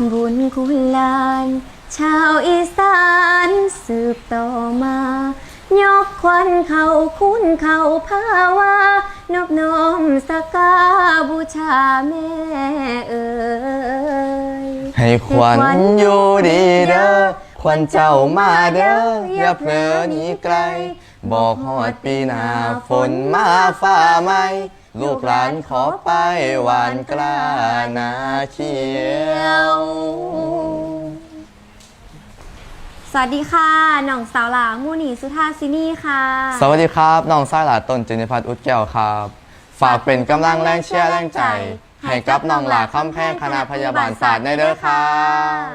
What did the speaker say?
บุญคุณลาน ชาวอีสานสืบต่อมา ยกควันเขาคุ้นเขาภาวะนอบน้อมสักการบูชาแม่เอ่ยให้ควันอยู่ดีเด้อควันเจ้ามาเด้ออย่าเพลินีไกล บอกหอดปีหน้าฝนมาฟ้าไหม ลูกหลานขอไปหวานกล้านาเขียว สวัสดีค่ะน้องสาวหลามูนีสุธาสินีค่ะ สวัสดีครับน้องสายหลาต้นเจนิพัฒน์อุดแก้วครับ ฝากเป็นกำลังแรงเชียร์แรงใจ ให้กับน้องหลาคำแพงคณะพยาบาลศาสตร์ในเด้อครับ